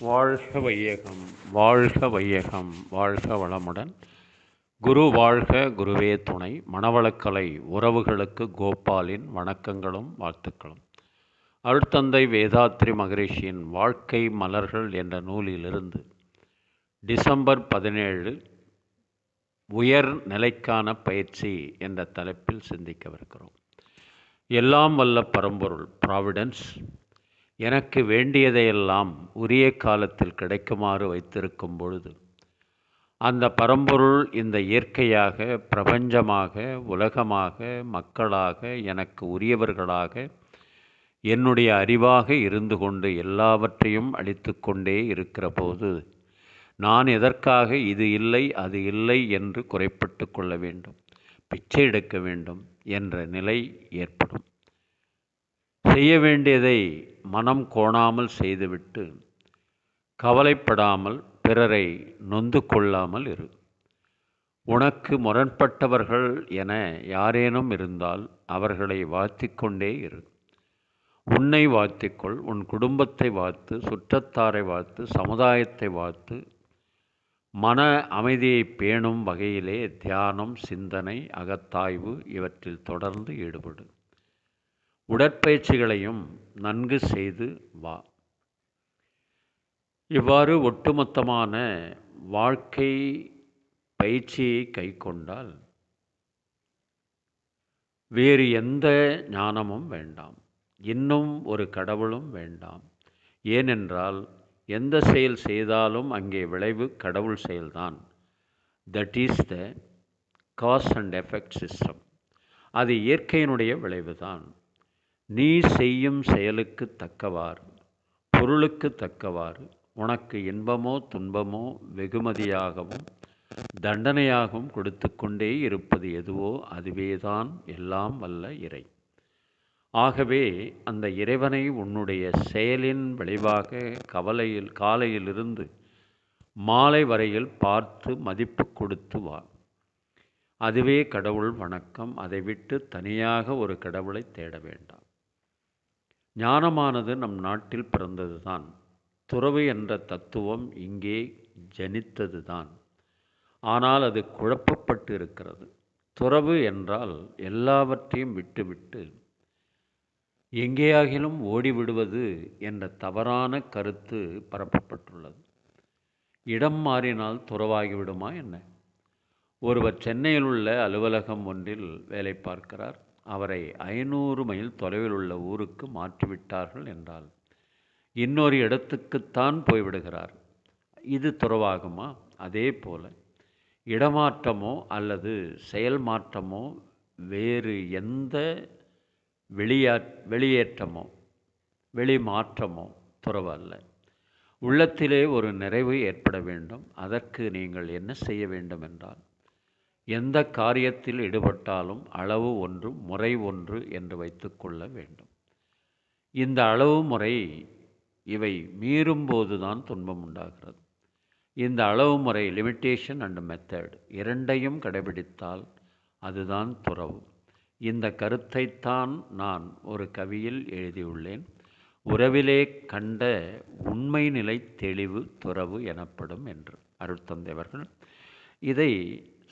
வாழ்க வையகம் வாழ்க வையகம் வாழ்க வளமுடன். குரு வாழ்க குருவே துணை. மணவளக்கலை உறவுகளுக்கு கோபாலின் வணக்கங்களும் வாழ்த்துக்களும். அருட்தந்தை வேதாத்ரி மகரிஷியின் வாழ்க்கை மலர்கள் என்ற நூலிலிருந்து டிசம்பர் பதினேழு உயர் நிலைக்கான பயிற்சி என்ற தலைப்பில் சிந்திக்கவிருக்கிறோம். எல்லாம் வல்ல பரம்பொருள் ப்ராவிடன்ஸ் எனக்கு வேண்டியதையெல்லாம் உரிய காலத்தில் கிடைக்குமாறு வைத்திருக்கும் பொழுது அந்த பரம்பொருள் இந்த இயற்கையாக பிரபஞ்சமாக உலகமாக மக்களாக எனக்கு உரியவர்களாக என்னுடைய அறிவாக இருந்து கொண்டு எல்லாவற்றையும் அளித்து கொண்டே இருக்கிற போது நான் எதற்காக இது இல்லை அது இல்லை என்று குறைப்பட்டு கொள்ள வேண்டும் பிச்சை எடுக்க வேண்டும் என்ற நிலை ஏற்படும். செய்ய வேண்டியதை மனம் கோணாமல் செய்துவிட்டு கவலைப்படாமல் பிறரை நொந்து கொள்ளாமல் இரு. உனக்கு முரண்பட்டவர்கள் என யாரேனும் இருந்தால் அவர்களை வாழ்த்திக்கொண்டே இரு. உன்னை வாழ்த்திக்கொள் உன் குடும்பத்தை வாழ்த்து சுற்றத்தாரை வாழ்த்து சமுதாயத்தை வாழ்த்து. மன அமைதியை பேணும் வகையிலே தியானம் சிந்தனை அகத்தாய்வு இவற்றில் தொடர்ந்து ஈடுபடும் உடற்பயிற்சிகளையும் நன்கு செய்து வா. இவ்வாறு ஒட்டுமொத்தமான வாழ்க்கை பயிற்சியை கை கொண்டால் வேறு எந்த ஞானமும் வேண்டாம். இன்னும் ஒரு கடவுளும் வேண்டாம். ஏனென்றால் எந்த செயல் செய்தாலும் அங்கே விளைவு கடவுள் செயல்தான். That is the cause and effect system அது இயற்கையினுடைய விளைவுதான். நீ செய்யும் செயலுக்கு தக்கவாறு பொருளுக்கு தக்கவாறு உனக்கு இன்பமோ துன்பமோ வெகுமதியாகவும் தண்டனையாகவும் கொடுத்து கொண்டே இருப்பது எதுவோ அதுவேதான் எல்லாம் வல்ல இறை. ஆகவே அந்த இறைவனை உன்னுடைய செயலின் விளைவாக கவலையில் காலையிலிருந்து மாலை வரையில் பார்த்து மதிப்பு கொடுத்து வா. அதுவே கடவுள் வணக்கம். அதை விட்டு தனியாக ஒரு கடவுளை தேட வேண்டாம். ஞானமானது நம் நாட்டில் பிறந்தது தான் துறவு என்ற தத்துவம் இங்கே ஜனித்தது தான் ஆனால் அது குழப்பப்பட்டு இருக்கிறது துறவு என்றால் எல்லாவற்றையும் விட்டுவிட்டு எங்கேயாகிலும் ஓடிவிடுவது என்ற தவறான கருத்து பரப்பப்பட்டுள்ளது. இடம் மாறினால் துறவாகிவிடுமா என்ன? ஒருவர் சென்னையில் உள்ள அலுவலகம் ஒன்றில் வேலை பார்க்கிறார். அவரை ஐநூறு மைல் தொலைவில் உள்ள ஊருக்கு மாற்றிவிட்டார்கள் என்றால் இன்னொரு இடத்துக்குத்தான் போய்விடுகிறார். இது துறவாகுமா? அதே போல இடமாற்றமோ அல்லது செயல் மாற்றமோ வேறு எந்த வெளியா வெளியேற்றமோ வெளி மாற்றமோ துறவு அல்ல உள்ளத்திலே ஒரு நிறைவு ஏற்பட வேண்டும். அதற்கு நீங்கள் என்ன செய்ய வேண்டும் என்றால் எந்த காரியத்தில் ஈடுபட்டாலும் அளவு ஒன்று முறை ஒன்று என்று வைத்துக்கொள்ள வேண்டும். இந்த அளவு முறை இவை மீறும்போது தான் துன்பம் உண்டாகிறது. இந்த அளவு முறை லிமிட்டேஷன் அண்ட் மெத்தட் இரண்டையும் கடைபிடித்தால் அதுதான் துறவு. இந்த கருத்தைத்தான் நான் ஒரு கவியில் எழுதியுள்ளேன். உறவிலே கண்ட உண்மை நிலை தெளிவு துறவு எனப்படும் என்று. அருட்தந்தைவர்கள் இதை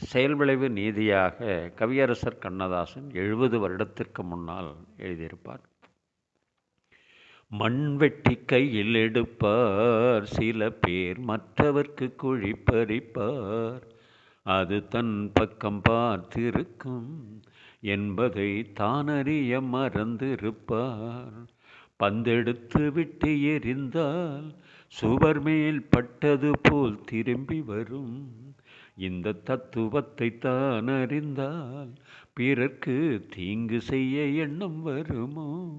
செயல்விளைவு நீதியாக கவியரசர் கண்ணதாசன் எழுபது வருடத்திற்கு முன்னால் எழுதியிருப்பார். மண் வெட்டி கையில் எடுப்பார் சில பேர் மற்றவர்க்கு குழி பறிப்பார் அது தன் பக்கம் பார்த்திருக்கும் என்பதை தானறிய மறந்திருப்பார். பந்தெடுத்து விட்டு எரிந்தால் சுவர் மேல் பட்டது போல் திரும்பி வரும். இந்த தத்துவத்தை தான் அறிந்தால் பிறர்க்கு தீங்கு செய்ய எண்ணம் வருமோ?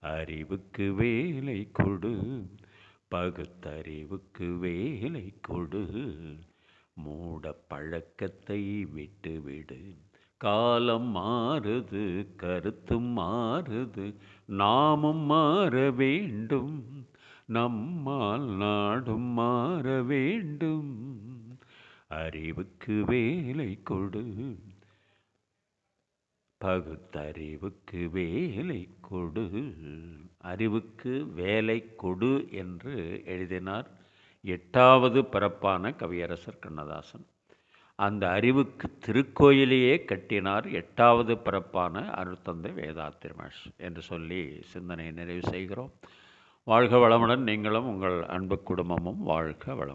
அறிவுக்கு வேலை கொடு. பகுத்தறிவுக்கு வேலை கொடு. மூட பழக்கத்தை விட்டுவிடு. காலம் மாறுது கருத்தும் மாறுது. நாமும் மாற வேண்டும். நம்மால் நாடும் மாற வேண்டும். அறிவுக்கு வேலை கொடு. பகுத்தறிவுக்கு வேலை கொடு. அறிவுக்கு வேலை கொடு என்று எழுதினார் எட்டாவது பிறப்பான கவியரசர் கண்ணதாசன். அந்த அறிவுக்கு திருக்கோயிலையே கட்டினார் எட்டாவது பிறப்பான அருத்தந்தை வேதாத்திரமாஷ் என்று சொல்லி சிந்தனையை நிறைவு செய்கிறோம். வாழ்க வளமுடன் நீங்களும் உங்கள் அன்பு குடும்பமும் வாழ்க வளம்